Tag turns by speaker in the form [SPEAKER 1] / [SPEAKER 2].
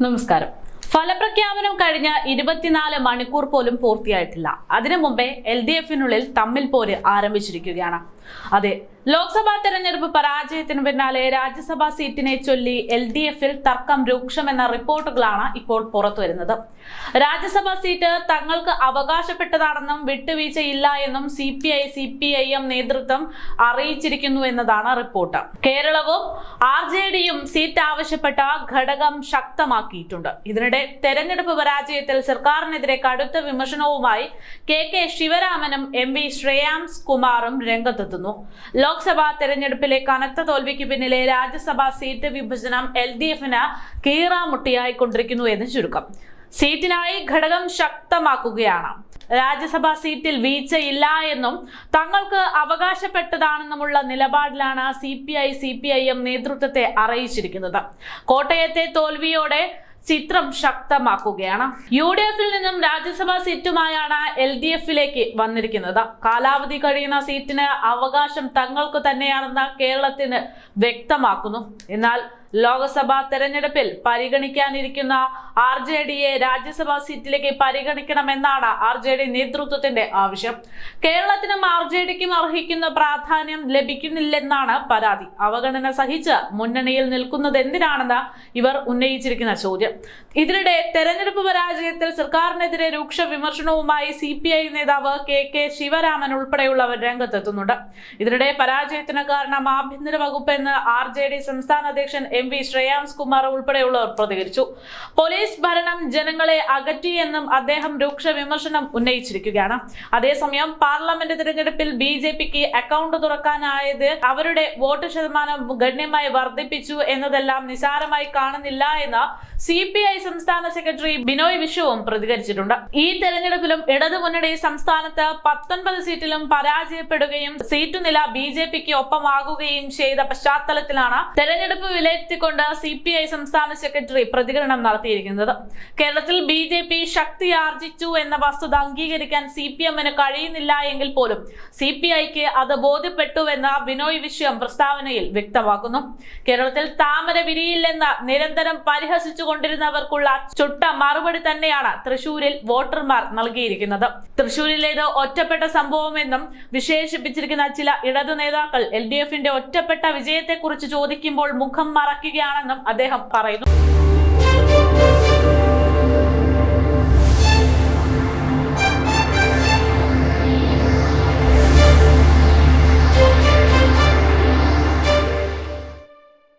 [SPEAKER 1] നമസ്കാരം. ഫലപ്രഖ്യാപനം കഴിഞ്ഞ ഇരുപത്തിനാല് മണിക്കൂർ പോലും പൂർത്തിയായിട്ടില്ല. അതിനു മുമ്പേ എൽ ഡി എഫിനുള്ളിൽ തമ്മിൽ പോര് ആരംഭിച്ചിരിക്കുകയാണ്. അതെ ലോക്സഭാ തെരഞ്ഞെടുപ്പ് പരാജയത്തിന് പിന്നാലെ രാജ്യസഭാ സീറ്റിനെ ചൊല്ലി എൽ ഡി എഫിൽ തർക്കം രൂക്ഷമെന്ന റിപ്പോർട്ടുകളാണ് ഇപ്പോൾ പുറത്തുവരുന്നത്. രാജ്യസഭാ സീറ്റ് തങ്ങൾക്ക് അവകാശപ്പെട്ടതാണെന്നും വിട്ടുവീഴ്ചയില്ല എന്നും C P I C P I M നേതൃത്വം അറിയിച്ചിരിക്കുന്നു എന്നതാണ് റിപ്പോർട്ട്. കേരളവും ആർ ജെ ഡിയും സീറ്റ് ആവശ്യപ്പെട്ട ഘടകം ശക്തമാക്കിയിട്ടുണ്ട്. ഇതിനിടെ തെരഞ്ഞെടുപ്പ് പരാജയത്തിൽ സർക്കാരിനെതിരെ കടുത്ത വിമർശനവുമായി കെ കെ ശിവരാമനും എം വി ശ്രേയാംസ് കുമാറും രംഗത്തെത്തുന്നു ലോക്സഭാ തെരഞ്ഞെടുപ്പിലെ കനത്ത തോൽവിക്ക് പിന്നിലെ രാജ്യസഭാ സീറ്റ് വിഭജനം എൽ ഡി എഫിന് കീറാമുട്ടിയായിക്കൊണ്ടിരിക്കുന്നു എന്ന് ചുരുക്കം. സീറ്റിനായി ഘടകം ശക്തമാക്കുകയാണ്. രാജ്യസഭാ സീറ്റിൽ വീഴ്ചയില്ല എന്നും തങ്ങൾക്ക് അവകാശപ്പെട്ടതാണെന്നുമുള്ള നിലപാടിലാണ് C P I C P I M നേതൃത്വത്തെ അറിയിച്ചിരിക്കുന്നത്. കോട്ടയത്തെ തോൽവിയോടെ ചിത്രം ശക്തമാക്കുകയാണ്. യു ഡി എഫിൽ നിന്നും രാജ്യസഭാ സീറ്റുമായാണ് എൽ ഡി എഫിലേക്ക് വന്നിരിക്കുന്നത്. കാലാവധി കഴിയുന്ന സീറ്റിന് അവകാശം തങ്ങൾക്ക് തന്നെയാണെന്ന് കേരളത്തിന് വ്യക്തമാക്കുന്നു. എന്നാൽ ലോക്സഭാ തെരഞ്ഞെടുപ്പിൽ പരിഗണിക്കാനിരിക്കുന്ന ആർ ജെ ഡിയെ രാജ്യസഭാ സീറ്റിലേക്ക് പരിഗണിക്കണമെന്നാണ് ആർ ജെ ഡി നേതൃത്വത്തിന്റെ ആവശ്യം. കേരളത്തിനും ആർ ജെ ഡിക്കും അർഹിക്കുന്ന പ്രാധാന്യം ലഭിക്കുന്നില്ലെന്നാണ് പരാതി. അവഗണന സഹിച്ച് മുന്നണിയിൽ നിൽക്കുന്നത് എന്തിനാണെന്ന് ഇവർ ഉന്നയിച്ചിരിക്കുന്ന ചോദ്യം. ഇതിനിടെ തെരഞ്ഞെടുപ്പ് പരാജയത്തിൽ സർക്കാരിനെതിരെ രൂക്ഷ വിമർശനവുമായി സി പി ഐ നേതാവ് കെ കെ ശിവരാമൻ ഉൾപ്പെടെയുള്ളവർ രംഗത്തെത്തുന്നുണ്ട്. ഇതിനിടെ പരാജയത്തിന് കാരണം ആഭ്യന്തര വകുപ്പ് എന്ന് ആർ ജെ ഡി സംസ്ഥാന അധ്യക്ഷൻ എം വി ശ്രേയാംസ് കുമാർ ഉൾപ്പെടെയുള്ളവർ പ്രതികരിച്ചു. പോലീസ് ഭരണം ജനങ്ങളെ അകറ്റിയെന്നും അദ്ദേഹം രൂക്ഷ വിമർശനം ഉന്നയിച്ചിരിക്കുകയാണ്. അതേസമയം പാർലമെന്റ് തിരഞ്ഞെടുപ്പിൽ ബി ജെ പിക്ക് അക്കൗണ്ട് തുറക്കാനായത് അവരുടെ വോട്ട് ശതമാനം ഗണ്യമായി വർദ്ധിപ്പിച്ചു എന്നതെല്ലാം നിസാരമായി കാണുന്നില്ല എന്ന് സി പി ഐ സംസ്ഥാന സെക്രട്ടറി ബിനോയ് വിശ്വവും പ്രതികരിച്ചിട്ടുണ്ട്. ഈ തെരഞ്ഞെടുപ്പിലും ഇടതുമുന്നണി സംസ്ഥാനത്ത് പത്തൊൻപത് സീറ്റിലും പരാജയപ്പെടുകയും സീറ്റ് നില ബി ജെ പിക്ക് ഒപ്പമാകുകയും ചെയ്ത പശ്ചാത്തലത്തിലാണ് തെരഞ്ഞെടുപ്പ് വിലയിരുത്തിക്കൊണ്ട് സി പി ഐ സംസ്ഥാന സെക്രട്ടറി പ്രതികരണം നടത്തിയിരിക്കുന്നത്. കേരളത്തിൽ ബി ജെ പി ശക്തി ആർജിച്ചു എന്ന വസ്തുത അംഗീകരിക്കാൻ സി പി എമ്മിന് കഴിയുന്നില്ല എങ്കിൽ പോലും സി പി ഐക്ക് അത് ബോധ്യപ്പെട്ടുവെന്ന് ബിനോയ് വിഷയം പ്രസ്താവനയിൽ വ്യക്തമാക്കുന്നു. കേരളത്തിൽ താമര വിരിയില്ലെന്ന് നിരന്തരം പരിഹസിച്ചുകൊണ്ടിരുന്നവർക്കുള്ള ചുട്ട മറുപടി തന്നെയാണ് തൃശൂരിൽ വോട്ടർമാർ നൽകിയിരിക്കുന്നത്. തൃശൂരിലേത് ഒറ്റപ്പെട്ട സംഭവമെന്നും വിശേഷിപ്പിച്ചിരിക്കുന്ന ചില ഇടതു നേതാക്കൾ എൽ ഡി എഫിന്റെ ഒറ്റപ്പെട്ട വിജയത്തെക്കുറിച്ച് ചോദിക്കുമ്പോൾ മുഖം മറയ്ക്കുകയാണെന്നും അദ്ദേഹം പറയുന്നു.